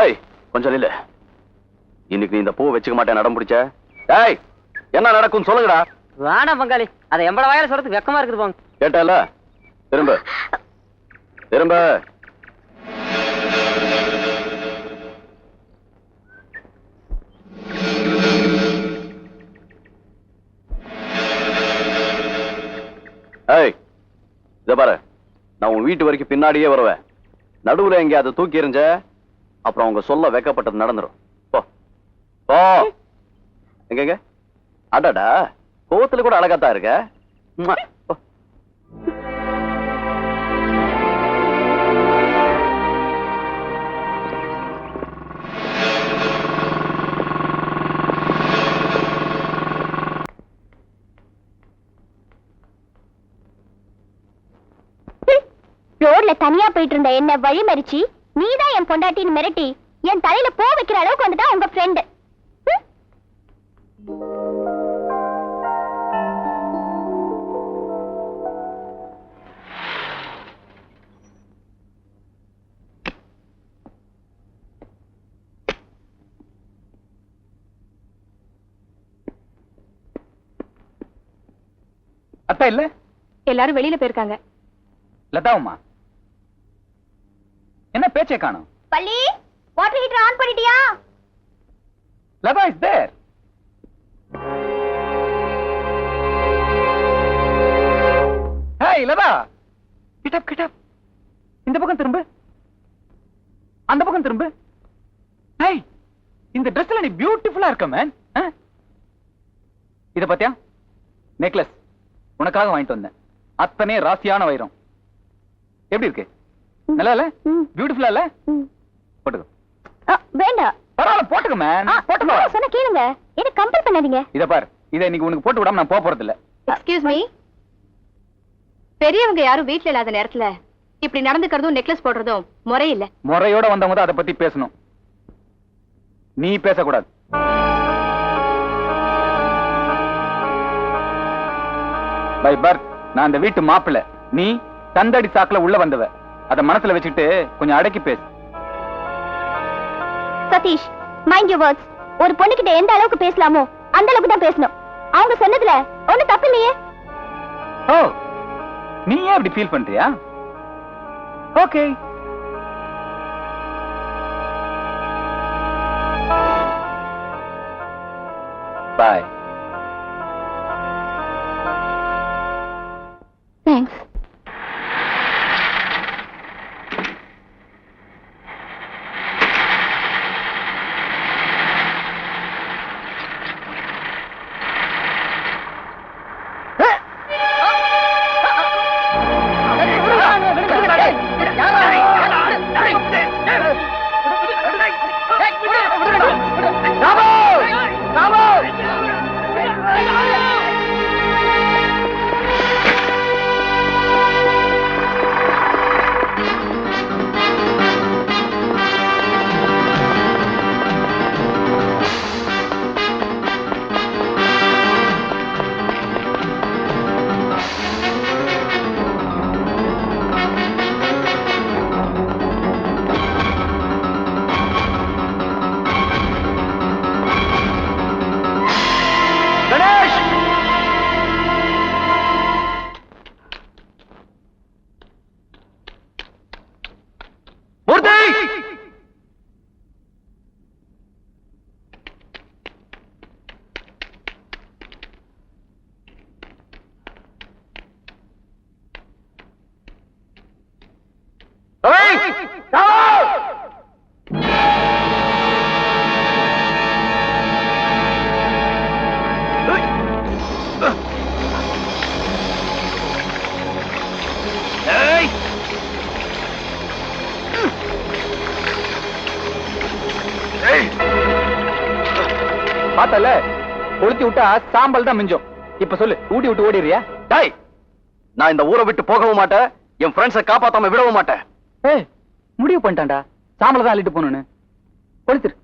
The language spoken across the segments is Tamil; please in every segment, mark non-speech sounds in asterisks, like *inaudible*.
ஏய் கொஞ்சம் நில்லு. இன்னைக்கு நீ இந்த பூ வச்சுக்க மாட்டேன் நடம் பிடிச்ச. ஏய் என்ன நடக்கும் சொல்லுங்கடா. வேணா பங்காளி. அதை எம்பட வாயில சொல்றதுக்கு வெக்கமா இருக்குது போங்க கேட்டல திரும்ப. திரும்ப. ஏய் இத பாரு. நான் உன் வீட்டு வரைக்கும் பின்னாடியே வருவேன். நடுவுல எங்கேயாவது தூக்கி எறிஞ்ச அப்புறம் அவங்க சொல்ல வெக்கப்பட்டது நடந்துரும். போ. போ. எங்க அடடா. கோவத்துல கூட அழகாத்தான் இருக்க. ரோட்ல தனியா போயிட்டு இருந்த என்ன வழி மறிச்சு நீதான் என் பொண்டாட்டின்னு மிரட்டி என் தலையில பூ வைக்கிற அளவுக்கு வந்துட்டா உங்க ஃப்ரெண்டு அத்தா இல்ல? எல்லாரும் வெளியில போயிருக்காங்க. லதாவுமா? என்ன பேச்சை காணும்? பள்ளி வாட்டர் ஹீட்டர் ஆன் பண்ணிட்டியா? Latha is there hey Latha. கிட்டப் கிட்டப் இந்த பக்கம் திரும்பு. அந்த பக்கம் திரும்பு. ஹேய் இந்த ட்ரெஸ்ல நீ பியூட்டிஃபுல்லா இருக்க மேன் இத பாத்தியா? நெக்லஸ் உனக்காக வாங்கிட்டு வந்தேன். அத்தனை ராசியான வைரம். எப்படி இருக்கு? நல்லா இல்ல. பியூட்டிஃபுல்லா இல்ல. போட்டுக்கோ. ஆ, வேண்டாம் பரவாயில்ல போட்டுக்கோ ஆ, போட்டுக்கோ. நான் சொன்ன கேளுங்க. என்ன கம்பல் பண்ணாதீங்க. இத பாரு. இத இன்னைக்கு உனக்கு போட்டு விடாம நான் போக போறது இல்ல எக்ஸ்கியூஸ் மீ பெரியவங்க யாரும் வீட்ல இல்லாத நேரத்துல இப்படி நடந்துக்கிறதும் நெக்லஸ் போடுறதும் முறையில்ல. முறையோட வந்தவங்க தான் அதை பத்தி பேசணும். நீ பேசக்கூடாது. பை பர்த் நான் அந்த வீட்டு மாப்பிள்ளை. நீ தந்தடி சாக்குல உள்ள வந்தவ. அத மனசுல வச்சுக்கிட்டு கொஞ்சம் அடக்கி பேசு. சதீஷ் மைண்ட் யூ வேர்ட்ஸ் ஒரு பொண்ணுகிட்ட எந்த அளவுக்கு பேசலாமோ அந்த அளவுக்கு தான் பேசணும். அவங்க சொன்னதுல ஒண்ணு தப்பு இல்லையே? ஓ நீ ஏன் அப்படி ஃபீல் பண்றியா? ஓகே. பாய் தேங்க்ஸ் விட்டா சாம்பல் தான் மிஞ்சும். இப்ப சொல்லு ஊட்டி விட்டு ஓடிறியா டேய் நான் இந்த ஊரை விட்டு போகவும் மாட்டேன் என் ஃப்ரெண்ட்ஸை காப்பாத்தாம விடவும் மாட்டேன். ஏய் முடிவு பண்ணிட்டான்டா. சாம்பல தான் அள்ளிட்டு போகணும்னு. கொளுத்துரு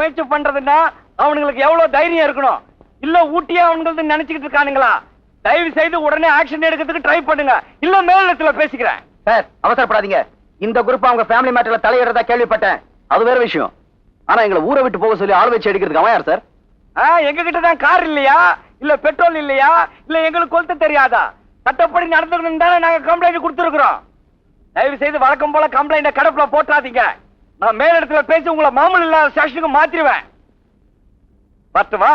முயற்சி பண்றதுன்னா அவனுங்களுக்கு எவ்வளவு தைரியம் இருக்கணும்? இல்ல ஊட்டியே அவனுங்களுக்கு நினைச்சுக்கிட்டு இருக்கானுங்களா? தயவு செய்து உடனே ஆக்ஷன் எடுக்கிறதுக்கு ட்ரை பண்ணுங்க. இல்ல மேலிடத்துல பேசிக்கிறேன். சார் அவசரப்படாதீங்க. இந்த குரூப் அவங்க ஃபேமிலி மேட்டர்ல தலையிடுறதா கேள்விப்பட்டேன். அது வேற விஷயம். ஆனா எங்களை ஊரை விட்டு போக சொல்லி ஆள் வச்சு அடிக்கிறதுக்கு அவன் யார் சார்? எங்க கிட்ட தான் கார் இல்லையா? இல்ல பெட்ரோல் இல்லையா? இல்ல எங்களுக்கு கொளுத்த தெரியாதா? சட்டப்படி தானே நாங்க கம்ப்ளைண்ட் கொடுத்துருக்குறோம். தயவு செய்து வழக்கம் போல கம்ப்ளைண்ட கடப்புல போட்டாதீங்க நான் மேலிடத்துல பேசி உங்களை மாமூல் இல்லாத ஸ்டேஷனுக்கு மாத்திருவேன். வரட்டுமா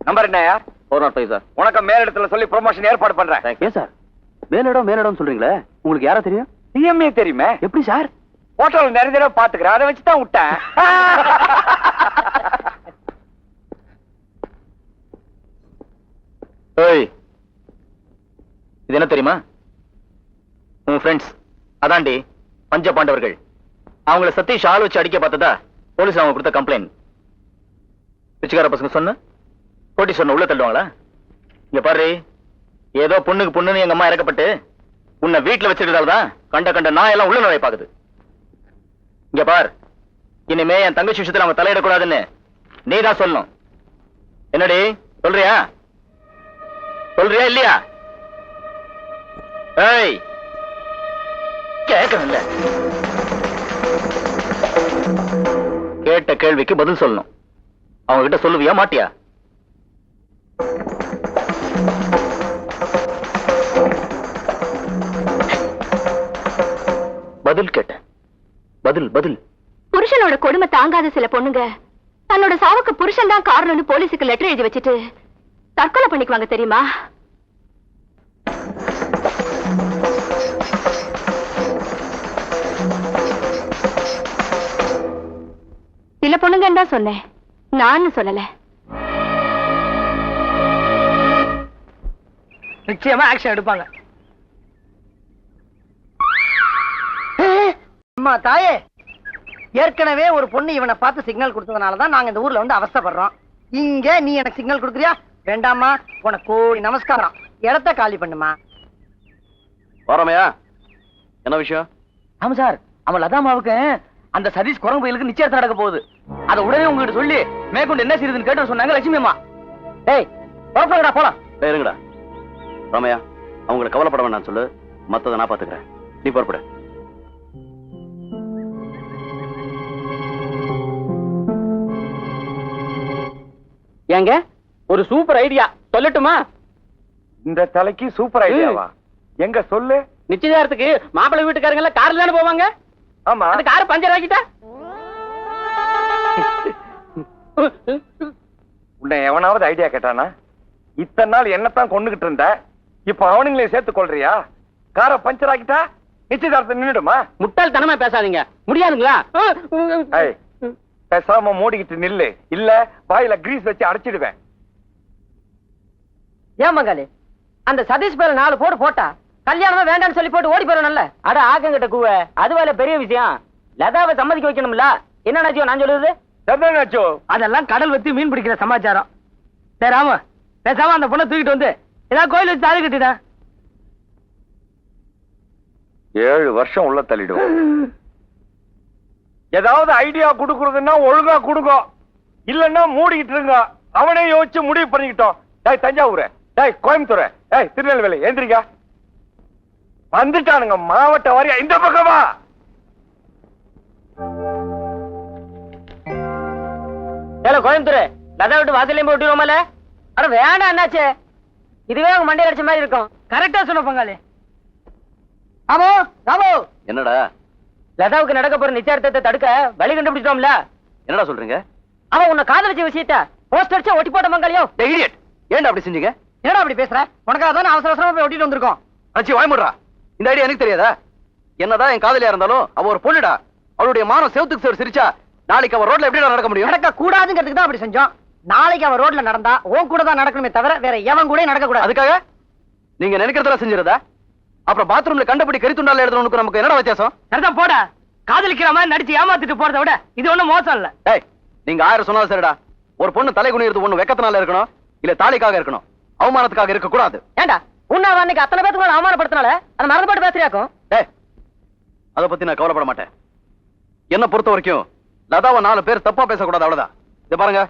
நம்பர் என்னயா ஃபோர் நாட் ஃபைவ் சார் உனக்கு மேலிடத்துல சொல்லி ப்ரொமோஷன் ஏற்பாடு பண்றேன். ஏன் சார் மேலிடம் மேலிடம் சொல்றீங்களே? உங்களுக்கு யாரா தெரியும்? சிஎம்ஏ தெரியுமே. எப்படி சார் போட்டோல நிறைய தடவை பாத்துக்கிறேன் அதை வச்சு தான் விட்டேன். *laughs* ஏய் இது என்ன தெரியுமா? உன் ஃப்ரெண்ட்ஸ் அதாண்டி பஞ்ச பாண்டவர்கள். அவங்கள சதீஷ் ஆள் வச்சு அடிக்க பார்த்ததா? போலீஸ் அவங்க கொடுத்த கம்ப்ளைண்ட் பிச்சைக்கார பசங்க சொன்ன? போட்டி சொன்ன உள்ள தள்ளுவாங்களா? இங்க பாரு ஏதோ பொண்ணுக்கு பொண்ணுன்னு எங்க அம்மா இறக்கப்பட்டு உன்னை வீட்டுல வச்சிருக்கிறதால தான் கண்ட கண்ட நான் எல்லாம் உள்ள நுழைய பாக்குது. இங்க பார் இனிமே என் தங்கச்சி விஷயத்துல அவங்க தலையிடக்கூடாதுன்னு நீ தான் சொல்லணும். என்னடி சொல்றியா? சொல்றியா இல்லையா? ஏய். கேட்கணும்ல கேட்ட கேள்விக்கு பதில் சொல்லணும். அவங்க கிட்ட சொல்லுவியா மாட்டியா? பதில் கேட்டேன். பதில் பதில். புருஷனோட கொடுமை தாங்காத சில பொண்ணுங்க. தன்னோட சாவுக்கு புருஷன் தான் காரணம்னு போலீஸுக்கு லெட்டர் எழுதி வச்சுட்டு தற்கொலை பண்ணிக்குவாங்க தெரியுமா? சில பொண்ணுங்கன்னு தான் சொன்னேன். நான் சொல்லல. நிச்சயமா ஆக்ஷன் எடுப்பாங்க. அம்மா தாயே. ஏற்கனவே ஒரு பொண்ணு இவனை பார்த்து சிக்னல் கொடுத்ததுனால தான் நாங்க இந்த ஊர்ல வந்து அவஸ்தைப்படுறோம். இங்க நீ எனக்கு சிக்னல் கொடுக்குறியா? வேண்டாம்மா. உனக்கு கோடி நமஸ்காரம். இடத்த காலி பண்ணுமா? வரோமையா? என்ன விஷயம்? ஆமா சார். அவன் லதாமாவுக்கு அந்த சதீஷ் குரங்கு பயிலுக்கு நிச்சயத்தை நடக்க போகுது. அதை உடனே உங்ககிட்ட சொல்லி மேற்கொண்டு என்ன செய்யுதுன்னு கேட்டு சொன்னாங்க லட்சுமி அம்மா. டேய் புறப்படுங்கடா போலாம். டேய், இருங்கடா. ராமையா அவங்களை கவலைப்பட வேண்டாம் சொல்லு. மத்ததை நான் பாத்துக்கிறேன். நீ புறப்படு. ஏங்க ஒரு சூப்பர் ஐடியா சொல்லட்டுமா? இந்த தலைக்கு சூப்பர் ஐடியாவா எங்க சொல்லு? நிச்சயதார்த்தத்துக்கு மாப்பிள்ளை வீட்டுக்காரங்க எல்லாம் கார்ல தானே போவாங்க? ஆமா. அந்த கார் பஞ்சர் ஆக்கிட்டா? உன்னை எவனாவது ஐடியா கேட்டானா? இத்தனை நாள் என்னத்தான் கொண்டுகிட்டு இருந்த? இப்ப அவனுங்களே சேர்த்து கொள்றியா? காரை பஞ்சர் ஆக்கிட்டா? நிச்சயதார்த்தம் நின்னுடுமா? முட்டாள்தனமா பேசாதீங்க. முடியாதுங்களா? ஏய், பேசாம மூடிக்கிட்டு நில்லு. இல்ல வாயில கிரீஸ் வச்சு அடைச்சிடுவேன். ஏன் மங்காளி? அந்த சதீஷ் பேர நாலு போடு போட்டா? கல்யாணமா வேண்டாம்னு சொல்லி போட்டு ஓடி போயிடணும்ல அட ஆக்கங்கிட்ட கூவ. அது வேலை பெரிய விஷயம். லதாவை சம்மதிக்க வைக்கணும்ல? என்ன நாச்சியோ நான் சொல்லுது சரிதானாச்சோ அதெல்லாம் கடல் வச்சு மீன் பிடிக்கிற சமாச்சாரம். சரி ராம பேசாம அந்த பொண்ணை தூக்கிட்டு வந்து ஏதாவது கோயில் வச்சு தாலி கட்டிடா. ஏழு வருஷம் உள்ள தள்ளிடுவோம். ஏதாவது ஐடியா குடுக்குறதுன்னா ஒழுங்கா குடுங்க. இல்லன்னா மூடிக்கிட்டு இருங்க. அவனே யோசிச்சு முடிவு பண்ணிக்கிட்டோம். டேய் தஞ்சாவூர். டேய் கோயம்புத்தூர். டேய் திருநெல்வேலி எந்திரிங்க வந்துட்டானுங்க மாவட்ட வாரியா? இந்த பக்கமா? ஏல கோயம்புத்தூர் லதா விட்டு வாசலையும் போட்டு விடுவோமல அட வேண்டாம் என்னாச்சு? இதுவே உங்க மண்டை அடிச்ச மாதிரி இருக்கும். கரெக்டா சொன்ன பங்காளி. ராமோ ராமோ. என்னடா? லதாவுக்கு நடக்க போற நிச்சயத்தை தடுக்க வழி கண்டுபிடிச்சோம்ல என்னடா சொல்றீங்க? அவன் உன்னை காதலிச்ச விஷயத்த போஸ்ட் அடிச்சா ஒட்டி போட்ட மங்காளியோ டேய், idiot. ஏன்டா அப்படி செஞ்சீங்க? என்னடா அப்படி பேசுற? உனக்காக தான் அவசர அவசரமா போய் ஒட்டிட்டு வந்திருக்கோம். அச்சி வாய்முடுறா இந்த ஐடியா எனக்கு தெரியாதா? என்னதான் என் காதலியா இருந்தாலும் அவ ஒரு பொண்ணுடா. அவளுடைய மானம் செவத்துக்கு செவரு சிரிச்சா நாளைக்கு அவ ரோட்ல எப்படி நடக்க முடியும்? நடக்க கூடாதுங்கிறதுக்கு தான் அப்படி செஞ்சோம். நாளைக்கு அவன் ரோட்ல நடந்தா உன் கூட தான் நடக்கணுமே தவிர வேற எவன் கூட நடக்க கூடாது அதுக்காக நீங்க நினைக்கிறதெல்லாம் செஞ்சிருதா? அப்புறம் பாத்ரூம்ல கண்டபடி கரித்துண்டால எழுதுறவனுக்கு நமக்கு என்னடா வித்தியாசம்? சரிதான் போட. காதலிக்கிற மாதிரி நடிச்சு ஏமாத்திட்டு போறதை விட இது ஒண்ணும் மோசம் இல்ல. டேய் நீங்க ஆயிரம் சொன்னாலும் சரிடா. ஒரு பொண்ணு தலை குனியிறது ஒண்ணு வெக்கத்தினால இருக்கணும் இல்ல தாலிக்காக இருக்கணும். அவமானத்துக்காக இருக்க கூடாது ஏண்டா? உன்னை அவன் அன்னைக்கு அத்தனை பேத்துக்கு அவமானப்படுத்தினால அந்த மறந்து போட்டு பேசுறியாக்கும்? டேய் அதை பத்தி நான் கவலைப்பட மாட்டேன். என்ன பொறுத்த வரைக்கும் லதாவை நாலு பேர் தப்பா பேசக்கூடாது அவ்வளவுதான். இதை பாருங்க.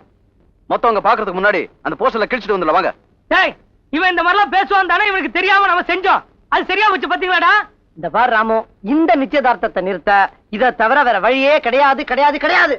மொத்தவங்க பாக்குறதுக்கு முன்னாடி அந்த போஸ்டர்ல கிழிச்சிட்டு வந்துடல வாங்க. இவன் இந்த மாதிரிலாம் பேசுவான் தானே இவனுக்கு தெரியாம நம்ம செஞ்சோம். அது சரியா வச்சு பாத்தீங்களாடா? இந்த பார் ராமு இந்த நிச்சயதார்த்தத்தை நிறுத்த இதை தவிர வேற வழியே கிடையாது கிடையாது கிடையாது.